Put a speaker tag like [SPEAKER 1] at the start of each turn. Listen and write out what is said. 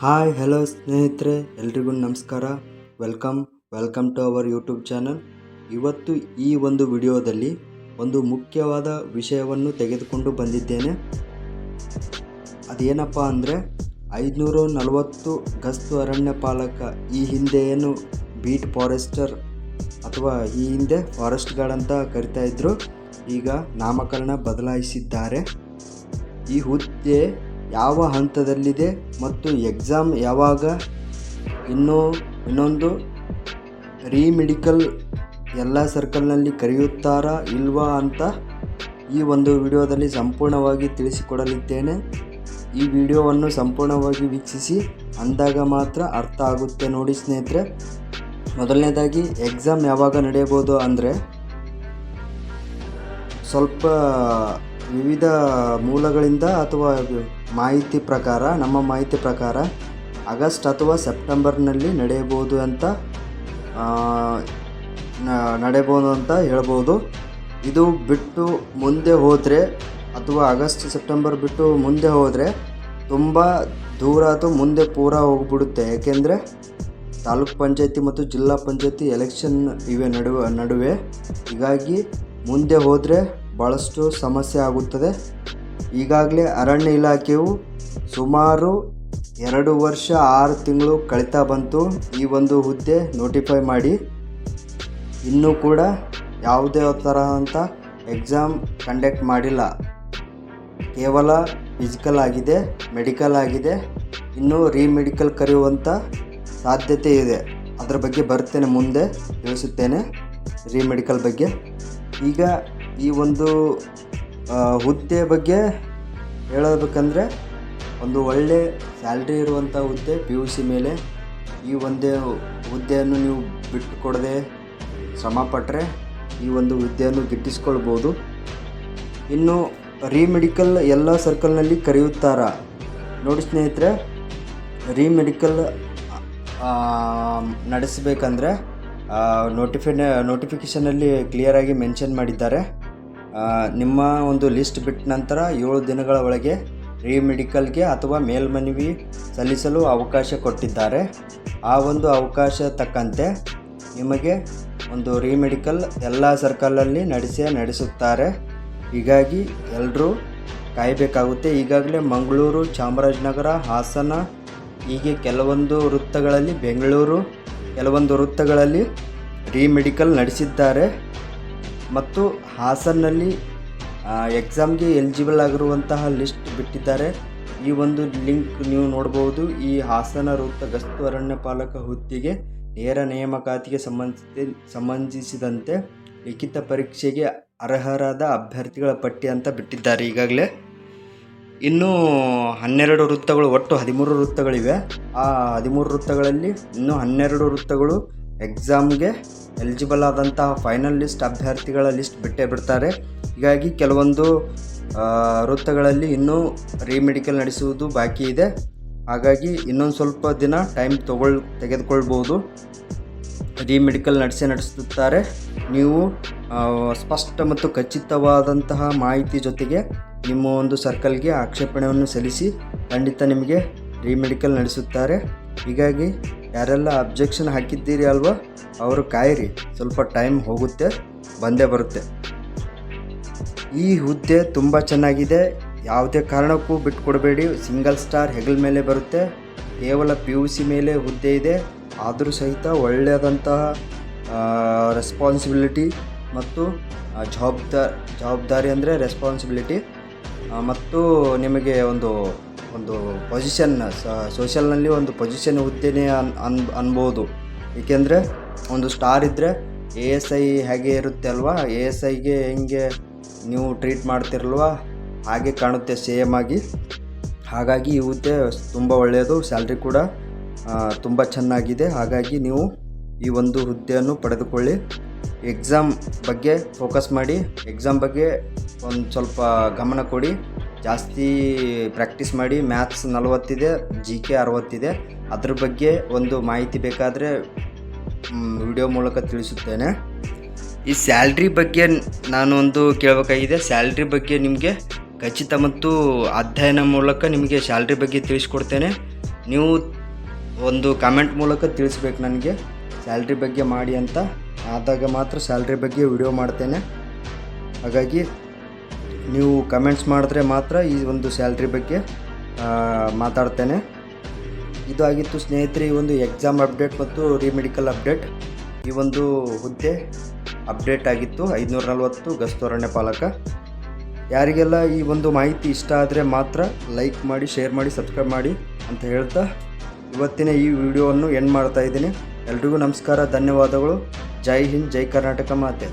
[SPEAKER 1] Hi hello ಸ್ನೇಹಿತರೆ. ಎಲ್ರಿಗೂ ನಮಸ್ಕಾರ. Welcome welcome to our YouTube channel ಇವತ್ತು ಈ ಒಂದು ವಿಡಿಯೋದಲ್ಲಿ ಒಂದು ಮುಖ್ಯವಾದ ವಿಷಯವನ್ನು ತೆಗೆದುಕೊಂಡು ಬಂದಿದ್ದೇನೆ. ಅದೇನಪ್ಪ ಅಂದರೆ ಐದುನೂರ ನಲವತ್ತು ಗಸ್ತು ಅರಣ್ಯ ಪಾಲಕ ಈ ಹಿಂದೆ ಏನು ಬೀಟ್ ಫಾರೆಸ್ಟರ್ ಅಥವಾ ಈ ಹಿಂದೆ ಫಾರೆಸ್ಟ್ ಗಾರ್ಡ್ ಅಂತ ಕರಿತಾ ಇದ್ರು, ಈಗ ನಾಮಕರಣ ಬದಲಾಯಿಸಿದ್ದಾರೆ. ಈ ಹುದ್ದೆ ಯಾವ ಹಂತದಲ್ಲಿದೆ ಮತ್ತು ಎಕ್ಸಾಮ್ ಯಾವಾಗ? ಇನ್ನೂ ಇನ್ನೊಂದು, ರೀಮೆಡಿಕಲ್ ಎಲ್ಲ ಸರ್ಕಲ್ನಲ್ಲಿ ಕರೆಯುತ್ತಾರಾ ಇಲ್ವಾ ಅಂತ ಈ ಒಂದು ವಿಡಿಯೋದಲ್ಲಿ ಸಂಪೂರ್ಣವಾಗಿ ತಿಳಿಸಿಕೊಡಲಿದ್ದೇನೆ. ಈ ವಿಡಿಯೋವನ್ನು ಸಂಪೂರ್ಣವಾಗಿ ವೀಕ್ಷಿಸಿ, ಅಂದಾಗ ಮಾತ್ರ ಅರ್ಥ ಆಗುತ್ತೆ ನೋಡಿ ಸ್ನೇಹಿತರೆ. ಮೊದಲನೇದಾಗಿ, ಎಕ್ಸಾಮ್ ಯಾವಾಗ ನಡೆಯಬಹುದು ಅಂದರೆ ಸ್ವಲ್ಪ ವಿವಿಧ ಮೂಲಗಳಿಂದ ಅಥವಾ ಮಾಹಿತಿ ಪ್ರಕಾರ, ನಮ್ಮ ಮಾಹಿತಿ ಪ್ರಕಾರ ಆಗಸ್ಟ್ ಅಥವಾ ಸೆಪ್ಟೆಂಬರ್ನಲ್ಲಿ ನಡೆಯಬಹುದು ಅಂತ ನಡೆಯಬಹುದು ಅಂತ ಹೇಳ್ಬೋದು. ಇದು ಬಿಟ್ಟು ಮುಂದೆ ಹೋದರೆ ಅಥವಾ ಆಗಸ್ಟ್, ಸೆಪ್ಟೆಂಬರ್ ಬಿಟ್ಟು ಮುಂದೆ ಹೋದರೆ ತುಂಬ ದೂರ ಅಥವಾ ಮುಂದೆ ಪೂರ ಹೋಗ್ಬಿಡುತ್ತೆ. ಏಕೆಂದರೆ ತಾಲೂಕ್ ಪಂಚಾಯತಿ ಮತ್ತು ಜಿಲ್ಲಾ ಪಂಚಾಯತಿ ಎಲೆಕ್ಷನ್ ಇವೆ ನಡುವೆ ನಡುವೆ. ಹೀಗಾಗಿ ಮುಂದೆ ಹೋದರೆ ಭಾಳಷ್ಟು ಸಮಸ್ಯೆ ಆಗುತ್ತದೆ. ಈಗಾಗಲೇ ಅರಣ್ಯ ಇಲಾಖೆಯು ಸುಮಾರು ಎರಡು ವರ್ಷ ಆರು ತಿಂಗಳು ಕಳೀತಾ ಬಂತು. ಈ ಒಂದು ಹುದ್ದೆ ನೋಟಿಫೈ ಮಾಡಿ. ಇನ್ನೂ ಕೂಡ ಯಾವುದೇ ತರಹಂಥ ಎಕ್ಸಾಮ್ ಕಂಡಕ್ಟ್ ಮಾಡಿಲ್ಲ. ಕೇವಲ ಫಿಸಿಕಲ್ ಆಗಿದೆ, ಮೆಡಿಕಲ್ ಆಗಿದೆ. ಇನ್ನೂ ರೀಮೆಡಿಕಲ್ ಕರೆಯುವಂಥ ಸಾಧ್ಯತೆ ಇದೆ. ಅದರ ಬಗ್ಗೆ ಬರ್ತೇನೆ, ಮುಂದೆ ತಿಳಿಸುತ್ತೇನೆ ರೀಮೆಡಿಕಲ್ ಬಗ್ಗೆ. ಈಗ ಈ ಒಂದು ಹುದ್ದೆ ಬಗ್ಗೆ ಹೇಳಬೇಕಂದ್ರೆ ಒಂದು ಒಳ್ಳೆ ಸ್ಯಾಲ್ರಿ ಇರುವಂಥ ಹುದ್ದೆ ಪಿ ಯು ಸಿ ಮೇಲೆ. ಈ ಒಂದೇ ಹುದ್ದೆಯನ್ನು ನೀವು ಬಿಟ್ಟು ಕೊಡದೆ ಶ್ರಮ ಪಟ್ಟರೆ ಈ ಒಂದು ಹುದ್ದೆಯನ್ನು ಗಿಟ್ಟಿಸ್ಕೊಳ್ಬೋದು. ಇನ್ನು ರೀಮೆಡಿಕಲ್ ಎಲ್ಲ ಸರ್ಕಲ್ನಲ್ಲಿ ಕರೆಯುತ್ತಾರ. ನೋಡಿ ಸ್ನೇಹಿತರೆ ರೀಮೆಡಿಕಲ್ ನಡೆಸಬೇಕಂದ್ರೆ ನೋಟಿಫಿ ನೋಟಿಫಿಕೇಷನಲ್ಲಿ ಕ್ಲಿಯರಾಗಿ ಮೆನ್ಷನ್ ಮಾಡಿದ್ದಾರೆ. ನಿಮ್ಮ ಒಂದು ಲಿಸ್ಟ್ ಬಿಟ್ಟ ನಂತರ ಏಳು ದಿನಗಳ ಒಳಗೆ ರೀಮೆಡಿಕಲ್ಗೆ ಅಥವಾ ಮೇಲ್ಮನವಿ ಸಲ್ಲಿಸಲು ಅವಕಾಶ ಕೊಟ್ಟಿದ್ದಾರೆ. ಆ ಒಂದು ಅವಕಾಶ ತಕ್ಕಂತೆ ನಿಮಗೆ ಒಂದು ರೀಮೆಡಿಕಲ್ ಎಲ್ಲ ಸರ್ಕಲಲ್ಲಿ ನಡೆಸೇ ನಡೆಸುತ್ತಾರೆ. ಹೀಗಾಗಿ ಎಲ್ಲರೂ ಕಾಯಬೇಕಾಗುತ್ತೆ. ಈಗಾಗಲೇ ಮಂಗಳೂರು, ಚಾಮರಾಜನಗರ, ಹಾಸನ, ಹೀಗೆ ಕೆಲವೊಂದು ವೃತ್ತಗಳಲ್ಲಿ, ಬೆಂಗಳೂರು, ಕೆಲವೊಂದು ವೃತ್ತಗಳಲ್ಲಿ ರೀಮೆಡಿಕಲ್ ನಡೆಸಿದ್ದಾರೆ. ಮತ್ತು ಹಾಸನ್ನಲ್ಲಿ ಎಕ್ಸಾಮ್ಗೆ ಎಲಿಜಿಬಲ್ ಆಗಿರುವಂತಹ ಲಿಸ್ಟ್ ಬಿಟ್ಟಿದ್ದಾರೆ. ಈ ಒಂದು ಲಿಂಕ್ ನೀವು ನೋಡಬಹುದು ಈ ಹಾಸನ ವೃತ್ತ ಗಸ್ತು ಅರಣ್ಯ ಪಾಲಕ ಹುದ್ದೆಗೆ ನೇರ ನೇಮಕಾತಿಗೆ ಸಂಬಂಧಿಸಿದ ಸಂಬಂಧಿಸಿದಂತೆ ಲಿಖಿತ ಪರೀಕ್ಷೆಗೆ ಅರ್ಹರಾದ ಅಭ್ಯರ್ಥಿಗಳ ಪಟ್ಟಿ ಅಂತ ಬಿಟ್ಟಿದ್ದಾರೆ ಈಗಾಗಲೇ. ಇನ್ನೂ ಹನ್ನೆರಡು ವೃತ್ತಗಳು, ಒಟ್ಟು ಹದಿಮೂರು ವೃತ್ತಗಳಿವೆ. ಆ ಹದಿಮೂರು ವೃತ್ತಗಳಲ್ಲಿ ಇನ್ನೂ ಹನ್ನೆರಡು ವೃತ್ತಗಳು ಎಕ್ಸಾಮ್ಗೆ ಎಲಿಜಿಬಲ್ ಆದಂತಹ ಫೈನಲ್ ಲಿಸ್ಟ್ ಅಭ್ಯರ್ಥಿಗಳ ಲಿಸ್ಟ್ ಬಿಟ್ಟೇ ಬಿಡ್ತಾರೆ. ಹೀಗಾಗಿ ಕೆಲವೊಂದು ವೃತ್ತಗಳಲ್ಲಿ ಇನ್ನೂ ರೀಮೆಡಿಕಲ್ ನಡೆಸುವುದು ಬಾಕಿ ಇದೆ. ಹಾಗಾಗಿ ಇನ್ನೊಂದು ಸ್ವಲ್ಪ ದಿನ ಟೈಮ್ ತಗೊಳ್, ತೆಗೆದುಕೊಳ್ಬೋದು. ರೀಮೆಡಿಕಲ್ ನಡೆಸೇ ನಡೆಸುತ್ತಾರೆ. ನೀವು ಸ್ಪಷ್ಟ ಮತ್ತು ಖಚಿತವಾದಂತಹ ಮಾಹಿತಿ ಜೊತೆಗೆ ನಿಮ್ಮ ಒಂದು ಸರ್ಕಲ್ಗೆ ಆಕ್ಷೇಪಣೆಯನ್ನು ಸಲ್ಲಿಸಿ ಖಂಡಿತ ನಿಮಗೆ ರೀಮೆಡಿಕಲ್ ನಡೆಸುತ್ತಾರೆ. ಹೀಗಾಗಿ ಯಾರೆಲ್ಲ ಅಬ್ಜೆಕ್ಷನ್ ಹಾಕಿದ್ದೀರಿ ಅಲ್ವಾ, ಅವರು ಕಾಯಿರಿ. ಸ್ವಲ್ಪ ಟೈಮ್ ಹೋಗುತ್ತೆ, ಬಂದೇ ಬರುತ್ತೆ. ಈ ಹುದ್ದೆ ತುಂಬ ಚೆನ್ನಾಗಿದೆ. ಯಾವುದೇ ಕಾರಣಕ್ಕೂ ಬಿಟ್ಕೊಡಬೇಡಿ. ಸಿಂಗಲ್ ಸ್ಟಾರ್ ಹೆಗಲ್ ಮೇಲೆ ಬರುತ್ತೆ. ಕೇವಲ ಪಿ ಯು ಸಿ ಮೇಲೆ ಹುದ್ದೆ ಇದೆ. ಆದರೂ ಸಹಿತ ಒಳ್ಳೆಯದಂತಹ ರೆಸ್ಪಾನ್ಸಿಬಿಲಿಟಿ ಮತ್ತು ಜವಾಬ್ದಾರ್, ಜವಾಬ್ದಾರಿ ಅಂದರೆ ರೆಸ್ಪಾನ್ಸಿಬಿಲಿಟಿ ಮತ್ತು ನಿಮಗೆ ಒಂದು ಒಂದು ಪೊಸಿಷನ್ ಸೋಷಲ್ನಲ್ಲಿ ಒಂದು ಪೊಸಿಷನ್ ಹುದ್ದೆನೇ ಅನ್ ಅನ್, ಅನ್ಬೋದು. ಏಕೆಂದರೆ ಒಂದು ಸ್ಟಾರ್ ಇದ್ದರೆ ಎ ಎಸ್ ಐ ಹೇಗೆ ಇರುತ್ತೆ ಅಲ್ವಾ? ಎ ಎಸ್ ಐಗೆ ಹೆಂಗೆ ನೀವು ಟ್ರೀಟ್ ಮಾಡ್ತಿರಲ್ವಾ? ಹಾಗೆ ಕಾಣುತ್ತೆ ಸೇಮ್ ಆಗಿ. ಹಾಗಾಗಿ ಈ ಹುದ್ದೆ ತುಂಬ ಒಳ್ಳೆಯದು ಸ್ಯಾಲ್ರಿ ಕೂಡ ತುಂಬ ಚೆನ್ನಾಗಿದೆ. ಹಾಗಾಗಿ ನೀವು ಈ ಒಂದು ಹುದ್ದೆಯನ್ನು ಪಡೆದುಕೊಳ್ಳಿ. ಎಕ್ಸಾಮ್ ಬಗ್ಗೆ ಫೋಕಸ್ ಮಾಡಿ. ಎಕ್ಸಾಮ್ ಬಗ್ಗೆ ಒಂದು ಸ್ವಲ್ಪ ಗಮನ ಕೊಡಿ. ಜಾಸ್ತಿ ಪ್ರಾಕ್ಟೀಸ್ ಮಾಡಿ ಮ್ಯಾಥ್ಸ್ ನಲವತ್ತಿದೆ ಜಿ ಕೆ ಅರವತ್ತಿದೆ. ಅದ್ರ ಬಗ್ಗೆ ಒಂದು ಮಾಹಿತಿ ಬೇಕಾದರೆ ವಿಡಿಯೋ ಮೂಲಕ ತಿಳಿಸುತ್ತೇನೆ. ಈ ಸ್ಯಾಲ್ರಿ ಬಗ್ಗೆ ನಾನು ಒಂದು ಕೇಳಬೇಕಾಗಿದೆ. ಸ್ಯಾಲ್ರಿ ಬಗ್ಗೆ ನಿಮಗೆ ಖಚಿತ ಮತ್ತು ಅಧ್ಯಯನ ಮೂಲಕ ನಿಮಗೆ ಸ್ಯಾಲ್ರಿ ಬಗ್ಗೆ ತಿಳಿಸ್ಕೊಡ್ತೇನೆ. ನೀವು ಒಂದು ಕಾಮೆಂಟ್ ಮೂಲಕ ತಿಳಿಸ್ಬೇಕು ನನಗೆ. ಸ್ಯಾಲ್ರಿ ಬಗ್ಗೆ ಮಾಡಿ ಅಂತ. ಆದಾಗ ಮಾತ್ರ ಸ್ಯಾಲ್ರಿ ಬಗ್ಗೆ ವಿಡಿಯೋ ಮಾಡ್ತೇನೆ. ಹಾಗಾಗಿ ನೀವು ಕಮೆಂಟ್ಸ್ ಮಾಡಿದ್ರೆ ಮಾತ್ರ ಈ ಒಂದು ಸ್ಯಾಲ್ರಿ ಬಗ್ಗೆ ಮಾತಾಡ್ತೇನೆ. ಇದು ಆಗಿತ್ತು ಸ್ನೇಹಿತರೆ ಒಂದು ಎಕ್ಸಾಮ್ ಅಪ್ಡೇಟ್ ಮತ್ತು ರಿಮೆಡಿಕಲ್ ಅಪ್ಡೇಟ್ ಈ ಒಂದು ಹುದ್ದೆ ಅಪ್ಡೇಟ್ ಆಗಿತ್ತು ಐದುನೂರ ನಲ್ವತ್ತು ಗಸ್ತೋರಣೆ ಪಾಲಕ. ಯಾರಿಗೆಲ್ಲ ಈ ಒಂದು ಮಾಹಿತಿ ಇಷ್ಟ ಆದರೆ ಮಾತ್ರ ಲೈಕ್ ಮಾಡಿ ಶೇರ್ ಮಾಡಿ ಸಬ್ಸ್ಕ್ರೈಬ್ ಮಾಡಿ ಅಂತ ಹೇಳ್ತಾ ಇವತ್ತಿನ ಈ ವಿಡಿಯೋವನ್ನು ಎಂಡ್ ಮಾಡ್ತಾ ಇದ್ದೀನಿ. ಎಲ್ರಿಗೂ ನಮಸ್ಕಾರ, ಧನ್ಯವಾದಗಳು. ಜೈ ಹಿಂದ್, ಜೈ ಕರ್ನಾಟಕ ಮಾತೆ.